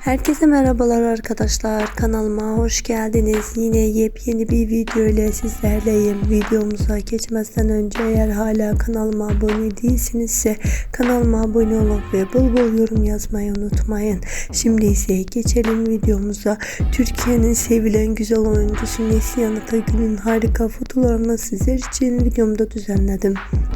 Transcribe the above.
Herkese merhabalar arkadaşlar. Kanalıma hoş geldiniz. Yine yepyeni bir video ile sizlerleyim. Videomuza geçmezden önce eğer hala kanalıma abone değilsinizse kanalıma abone olup ve bol bol yorum yazmayı unutmayın. Şimdi ise geçelim videomuza. Türkiye'nin sevilen güzel oyuncusu Neslihan Atagül'ün harika fotoğraflarını sizler için videomda düzenledim.